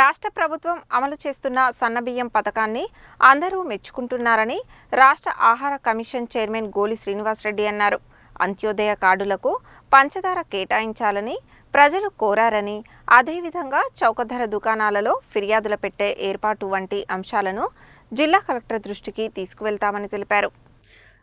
రాష్ట్ర ప్రభుత్వం అమలు చేస్తున్న సన్నబియ్యం పథకాన్ని అందరూ మెచ్చుకుంటున్నారని రాష్ట్ర ఆహార కమిషన్ చైర్మన్ గోలి శ్రీనివాసరెడ్డి అన్నారు. అంత్యోదయ కార్డులకు పంచదార కేటాయించాలని ప్రజలు కోరారని అదేవిధంగా చౌకధర దుకాణాలలో ఫిర్యాదుల పెట్టే ఏర్పాటు వంటి అంశాలను జిల్లా కలెక్టర్ దృష్టికి తీసుకువెళ్తామని తెలిపారు.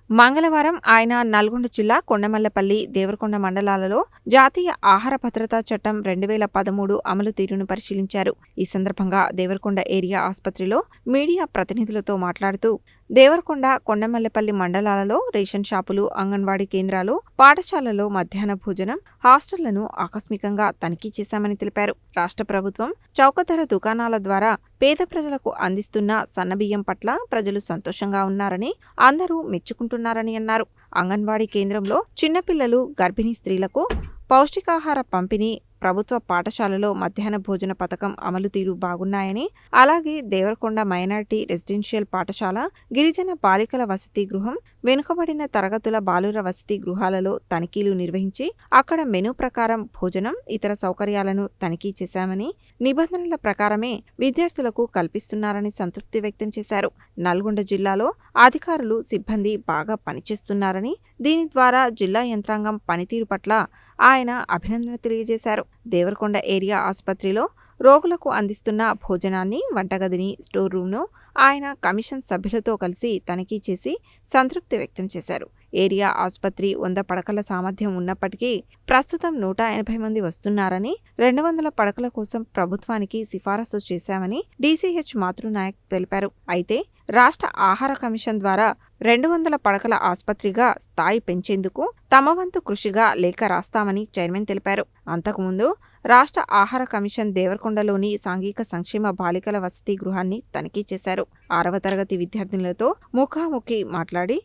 మంగళవారం ఆయన నల్గొండ జిల్లా కొండమల్లపల్లి దేవరకొండ మండలాలలో జాతీయ ఆహార భద్రతా చట్టం రెండు వేల పదమూడు అమలు తీరును పరిశీలించారు. ఈ సందర్భంగా దేవరకొండ ఏరియా ఆసుపత్రిలో మీడియా ప్రతినిధులతో మాట్లాడుతూ దేవరకొండ కొండమల్లెపల్లి మండలాలలో రేషన్ షాపులు అంగన్వాడీ కేంద్రాలు పాఠశాలలో మధ్యాహ్న భోజనం హాస్టళ్ళను ఆకస్మికంగా తనిఖీ చేశామని తెలిపారు. రాష్ట్ర ప్రభుత్వం చౌకధర దుకాణాల ద్వారా పేద ప్రజలకు అందిస్తున్న సన్నబియ్యం పట్ల ప్రజలు సంతోషంగా ఉన్నారని అందరూ మెచ్చుకుంటున్నారని అన్నారు. అంగన్వాడీ కేంద్రంలో చిన్నపిల్లలు గర్భిణీ స్త్రీలకు పౌష్టికాహార పంపిణీ ప్రభుత్వ పాఠశాలలో మధ్యాహ్న భోజన పథకం అమలు తీరు బాగున్నాయని అలాగే దేవరకొండ మైనార్టీ రెసిడెన్షియల్ పాఠశాల గిరిజన బాలికల వసతి గృహం వెనుకబడిన తరగతుల బాలుర వసతి గృహాలలో తనిఖీలు నిర్వహించి అక్కడ మెనూ ప్రకారం భోజనం ఇతర సౌకర్యాలను తనిఖీ చేశామని నిబంధనల ప్రకారమే విద్యార్థులకు కల్పిస్తున్నారని సంతృప్తి వ్యక్తం చేశారు. నల్గొండ జిల్లాలో అధికారులు సిబ్బంది బాగా పనిచేస్తున్నారని దీని ద్వారా జిల్లా యంత్రాంగం పనితీరు పట్ల ఆయన అభినందన తెలియజేశారు. దేవరకొండ ఏరియా ఆసుపత్రిలో రోగులకు అందిస్తున్న భోజనాన్ని వంటగదిని స్టోర్ రూమ్ను ఆయన కమిషన్ సభ్యులతో కలిసి తనిఖీ చేసి సంతృప్తి వ్యక్తం చేశారు. ఏరియా ఆసుపత్రి వంద పడకల సామర్థ్యం ఉన్నప్పటికీ ప్రస్తుతం నూట ఎనభై మంది వస్తున్నారని రెండు వందల పడకల కోసం ప్రభుత్వానికి సిఫారసు చేశామని డీసీహెచ్ మాతృనాయక్ తెలిపారు. అయితే రాష్ట్ర ఆహార కమిషన్ ద్వారా రెండు వందల పడకల ఆసుపత్రిగా స్థాయి పెంచేందుకు తమ వంతు కృషిగా లేఖ రాస్తామని చైర్మన్ తెలిపారు. అంతకుముందు రాష్ట్ర ఆహార కమిషన్ దేవరకొండలోని సాంఘిక సంక్షేమ బాలికల వసతి గృహాన్ని తనిఖీ చేశారు. ఆరవ తరగతి విద్యార్థినులతో ముఖాముఖి మాట్లాడి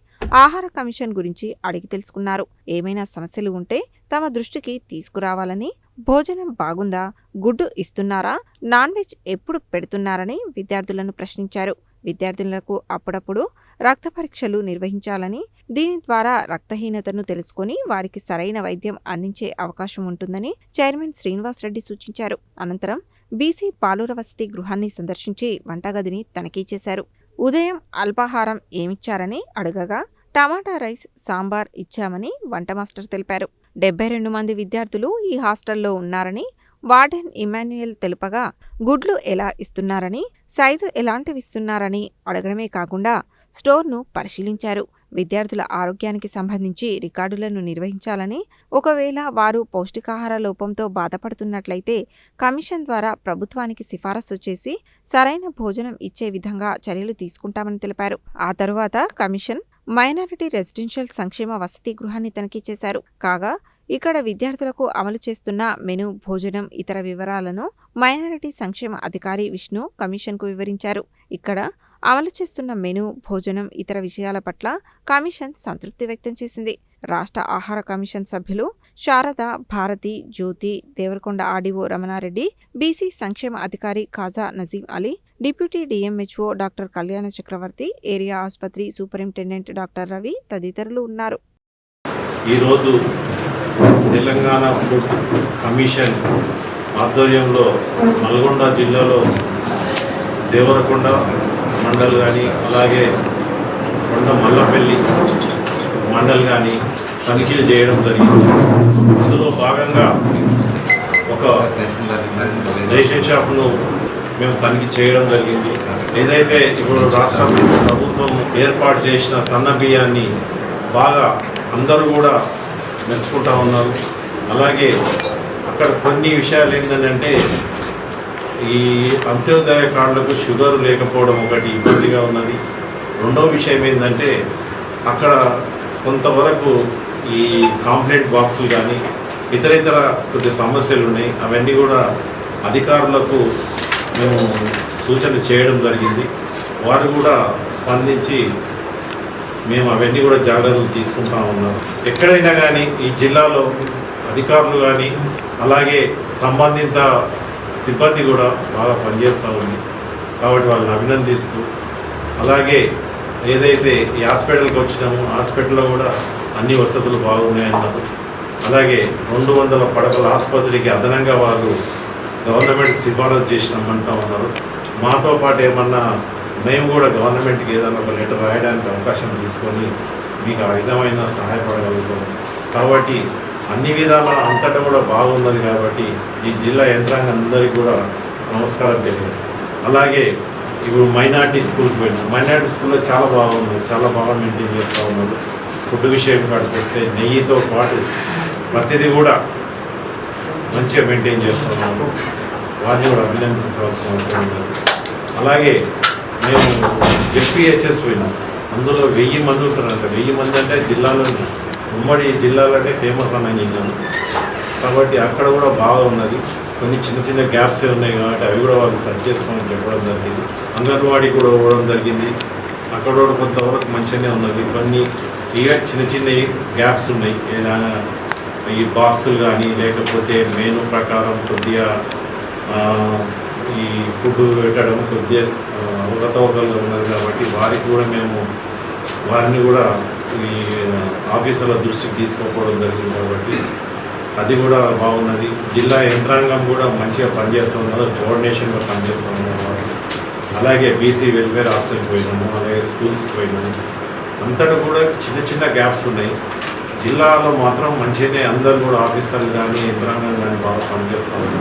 ఆహార కమిషన్ గురించి అడిగి తెలుసుకున్నారు. ఏమైనా సమస్యలు ఉంటే తమ దృష్టికి తీసుకురావాలని భోజనం బాగుందా గుడ్డు ఇస్తున్నారా నాన్ వెజ్ ఎప్పుడు పెడుతున్నారని విద్యార్థులను ప్రశ్నించారు. విద్యార్థినులకు అప్పుడప్పుడు రక్త పరీక్షలు నిర్వహించాలని దీని ద్వారా రక్తహీనతను తెలుసుకుని వారికి సరైన వైద్యం అందించే అవకాశం ఉంటుందని చైర్మన్ శ్రీనివాసరెడ్డి సూచించారు. అనంతరం బీసీ పాలూర వసతి గృహాన్ని సందర్శించి వంటగదిని తనిఖీ చేశారు. ఉదయం అల్పాహారం ఏమిచ్చారని అడగగా టమాటా రైస్ సాంబార్ ఇచ్చామని వంట మాస్టర్ తెలిపారు. డెబ్బై రెండు మంది విద్యార్థులు ఈ హాస్టల్లో ఉన్నారని వార్డెన్ ఇమాన్యుయల్ తెలుపగా గుడ్లు ఎలా ఇస్తున్నారని సైజు ఎలాంటివి ఇస్తున్నారని అడగడమే కాకుండా స్టోర్ను పరిశీలించారు. విద్యార్థుల ఆరోగ్యానికి సంబంధించి రికార్డులను నిర్వహించాలని ఒకవేళ వారు పౌష్టికాహార లోపంతో బాధపడుతున్నట్లయితే కమిషన్ ద్వారా ప్రభుత్వానికి సిఫారసు చేసి సరైన భోజనం ఇచ్చే విధంగా చర్యలు తీసుకుంటామని తెలిపారు. ఆ తరువాత కమిషన్ మైనారిటీ రెసిడెన్షియల్ సంక్షేమ వసతి గృహాన్ని తనిఖీ చేశారు. కాగా ఇక్కడ విద్యార్థులకు అమలు చేస్తున్న మెను భోజనం ఇతర వివరాలను మైనారిటీ సంక్షేమ అధికారి విష్ణు కమిషన్కు వివరించారు. ఇక్కడ అమలు చేస్తున్న మెను భోజనం ఇతర విషయాల పట్ల కమిషన్ సంతృప్తి వ్యక్తం చేసింది. రాష్ట్ర ఆహార కమిషన్ సభ్యులు శారద భారతి జ్యోతి దేవరకొండ ఆర్డీఓ రమణారెడ్డి బీసీ సంక్షేమ అధికారి Khaja Nazim Ali deputy DMHO doctor Kalyana Chakravarthi area ఆసుపత్రి సూపరింటెండెంట్ డాక్టర్ రవి తదితరులు ఉన్నారు. ఈరోజు తెలంగాణ ఫుడ్ కమిషన్ ఆధ్వర్యంలో నల్గొండ జిల్లాలో దేవరకొండ మండల్ కానీ అలాగే కొండ మల్లపల్లి మండల్ కానీ తనిఖీలు చేయడం జరిగింది. అందులో భాగంగా ఒక రేషన్ షాప్ను మేము తనిఖీ చేయడం జరిగింది. ఏదైతే ఇప్పుడు రాష్ట్ర ప్రభుత్వం ఏర్పాటు చేసిన సన్న బియ్యాన్ని బాగా అందరూ కూడా మెచ్చుకుంటా ఉన్నారు అలాగే అక్కడ కొన్ని విషయాలు ఏంటంటే ఈ అంత్యోదయ కార్డులకు షుగర్ లేకపోవడం ఒకటి ఇబ్బందిగా ఉన్నది. రెండో విషయం ఏంటంటే అక్కడ కొంతవరకు ఈ కాంప్లైంట్ బాక్సులు కానీ ఇతర ఇతర కొద్ది సమస్యలు ఉన్నాయి. అవన్నీ కూడా అధికారులకు మేము సూచన చేయడం జరిగింది. వారు కూడా స్పందించి మేము అవన్నీ కూడా జాగ్రత్తలు తీసుకుంటా ఉన్నాం. ఎక్కడైనా కానీ ఈ జిల్లాలో అధికారులు కానీ అలాగే సంబంధిత సిబ్బంది కూడా బాగా పనిచేస్తూ ఉంది. కాబట్టి వాళ్ళని అభినందిస్తూ అలాగే ఏదైతే ఈ హాస్పిటల్కి వచ్చినామో హాస్పిటల్లో కూడా అన్ని వసతులు బాగున్నాయన్నారు అలాగే రెండు వందల పడకల ఆసుపత్రికి అదనంగా వాళ్ళు గవర్నమెంట్ సిఫారసు చేసినామంటా ఉన్నారు. మాతో పాటు ఏమన్నా మేము కూడా గవర్నమెంట్కి ఏదైనా ఒక లెటర్ రాయడానికి అవకాశం తీసుకొని మీకు ఆ విధమైన సహాయపడగలుగుతాం. కాబట్టి అన్ని విధాల అంతటా కూడా బాగున్నది కాబట్టి ఈ జిల్లా యంత్రాంగం అందరికీ కూడా నమస్కారం తెలియజేస్తాం. అలాగే ఇప్పుడు మైనార్టీ స్కూల్కి పోయినాం. మైనార్టీ స్కూల్లో చాలా బాగుంది. చాలా బాగా మెయింటైన్ చేస్తూ ఉన్నారు. ఫుడ్ విషయం కాడికి వస్తే నెయ్యితో పాటు ప్రతిదీ కూడా మంచిగా మెయింటైన్ చేస్తున్నారు వారిని కూడా అభినందించవలసిన అవసరం ఉంది అలాగే మేము ఎస్పీహెచ్ఎస్ పోయినాం. అందులో వెయ్యి మంది ఉంటారంట. వెయ్యి మంది అంటే జిల్లాలో ఉమ్మడి జిల్లాలోనే ఫేమస్ అని విన్నాను కాబట్టి అక్కడ కూడా బాగా ఉన్నది. కొన్ని చిన్న చిన్న గ్యాప్స్ ఉన్నాయి కాబట్టి అవి కూడా వాళ్ళు సర్చ్ చేసుకోమని చెప్పడం జరిగింది. అంగన్వాడీ కూడా ఇవ్వడం జరిగింది. అక్కడ కూడా కొంతవరకు మంచిగానే ఉన్నది. కొన్ని ఇక చిన్న చిన్న గ్యాప్స్ ఉన్నాయి. ఏదైనా ఈ బాక్సులు కానీ లేకపోతే మెనూ ప్రకారం కొద్దిగా ఈ ఫుడ్ పెట్టడం కొద్దిగా అవకతవకలు ఉన్నది కాబట్టి వారికి కూడా మేము వారిని కూడా ఈ ఆఫీసర్ల దృష్టికి తీసుకోకపోవడం జరిగింది కాబట్టి అది కూడా బాగున్నది. జిల్లా యంత్రాంగం కూడా మంచిగా పనిచేస్తూ ఉన్నారు కోఆర్డినేషన్గా పనిచేస్తూ ఉన్నారు అలాగే బీసీ వెల్ఫేర్ హాస్టల్కి పోయినాము అలాగే స్కూల్స్కి పోయినాము. అంతటా కూడా చిన్న చిన్న గ్యాప్స్ ఉన్నాయి. జిల్లాలో మాత్రం మంచిగానే అందరు కూడా ఆఫీసర్లు కానీ యంత్రాంగం కానీ బాగా పనిచేస్తూ ఉన్నారు.